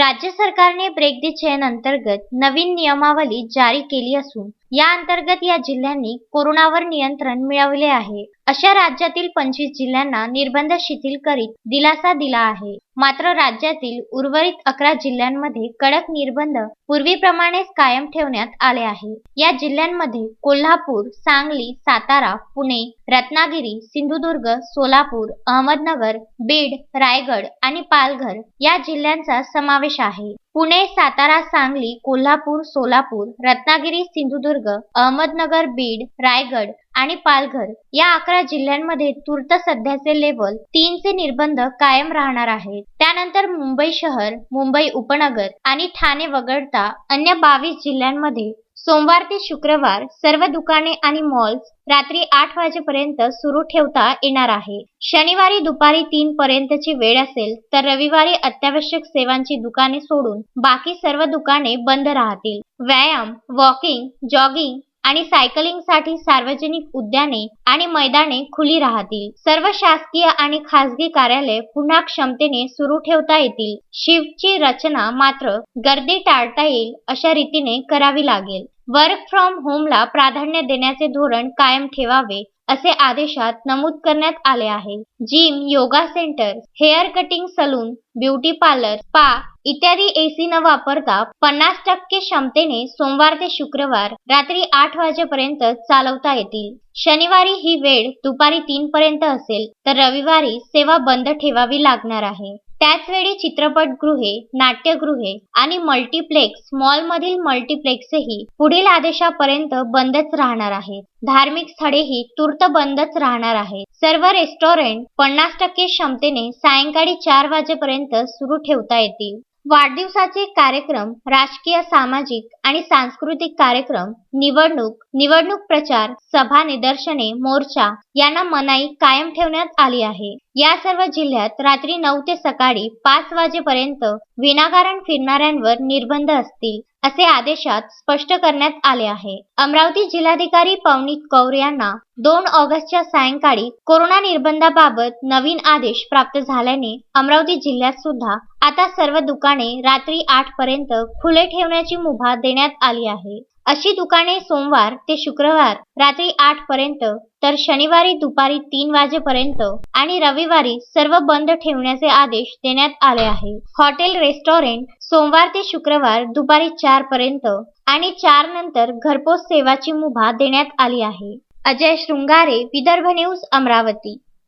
राज्य सरकारने break the chain अंतर्गत नवीन नियमावली जारी केली असून या अंतर्गत या जिल्ह्यांनी कोरोनावर नियंत्रण मिळवले आहे. अशा राज्यातील पंचवीस जिल्ह्यांना निर्बंध शिथिल करीत दिलासा दिला आहे. मात्र राज्यातील उर्वरित अकरा जिल्ह्यांमध्ये कडक निर्बंध पूर्वीप्रमाणेच कायम ठेवण्यात आले आहे. या जिल्ह्यांमध्ये कोल्हापूर सांगली सातारा पुणे रत्नागिरी सिंधुदुर्ग सोलापूर अहमदनगर बीड रायगड आणि पालघर या जिल्ह्यांचा समावेश आहे. पुणे सातारा सांगली कोल्हापूर सोलापूर रत्नागिरी सिंधुदुर्ग अहमदनगर बीड रायगड आणि पालघर या अकरा जिल्ह्यांमध्ये तूर्त सध्याचे लेवल तीनचे निर्बंध कायम राहणार आहेत. त्यानंतर मुंबई शहर मुंबई उपनगर आणि ठाणे वगळता अन्य बावीस जिल्ह्यांमध्ये सोमवार ते शुक्रवार सर्व दुकाने आणि मॉल्स रात्री आठ वाजेपर्यंत सुरू ठेवता येणार आहे. शनिवारी दुपारी तीन पर्यंतची वेळ असेल तर रविवारी अत्यावश्यक सेवांची दुकाने सोडून बाकी सर्व दुकाने बंद राहतील. व्यायाम वॉकिंग जॉगिंग आणि सायकलिंगसाठी सार्वजनिक उद्याने आणि मैदाने खुली राहतील. सर्व शासकीय आणि खासगी कार्यालय पुन्हा क्षमतेने सुरू ठेवता येतील. शिफ्टची रचना मात्र गर्दी टाळता येईल अशा रीतीने करावी लागेल. वर्क फ्रॉम होमला प्राधान्य देण्याचे धोरण कायम ठेवावे असे आदेशात नमूद करण्यात आले आहे. Gym yoga centre hair cutting salon beauty parlour spa इत्यादी एसी न वापरता पन्नास टक्के क्षमतेने सोमवार ते शुक्रवार रात्री आठ वाजेपर्यंत चालवता येतील. शनिवारी ही वेळ दुपारी तीन पर्यंत असेल तर रविवारी सेवा बंद ठेवावी लागणार आहे. त्याचवेळी चित्रपटगृहे नाट्यगृहे आणि मल्टिप्लेक्स मॉलमधील मल्टिप्लेक्सही पुढील आदेशापर्यंत बंदच राहणार आहेत धार्मिक स्थळेही तूर्त बंदच राहणार आहेत. सर्व रेस्टॉरंट पन्नास टक्के क्षमतेने सायंकाळी चार वाजेपर्यंत सुरू ठेवता येतील. वाढदिवसाचे कार्यक्रम राजकीय सामाजिक आणि सांस्कृतिक कार्यक्रम निवडणूक निवडणूक प्रचार सभा निदर्शने मोर्चा यांना मनाई कायम ठेवण्यात आली आहे. या सर्व जिल्ह्यात रात्री नऊ ते सकाळी पाच वाजेपर्यंत विनाकारण फिरणाऱ्यांवर निर्बंध असतील असे आदेशात स्पष्ट करण्यात आले आहे. अमरावती जिल्हाधिकारी पवनीत कौर यांना दोन ऑगस्टच्या सायंकाळी कोरोना निर्बंधाबाबत नवीन आदेश प्राप्त झाल्याने अमरावती जिल्ह्यात सुद्धा आता सर्व दुकाने रात्री आठ पर्यंत खुले ठेवण्याची मुभा देण्यात आली आहे. अशी दुकाने सोमवार ते शुक्रवार रात्री आठ पर्यंत तर शनिवारी दुपारी तीन वाजेपर्यंत आणि रविवारी सर्व बंद ठेवण्याचे आदेश देण्यात आले आहे. हॉटेल रेस्टॉरंट सोमवार ते शुक्रवार दुपारी चार पर्यंत आणि चार नंतर घरपोच सेवाची मुभा देण्यात आली आहे. अजय शृंगारे विदर्भ न्यूज अमरावती.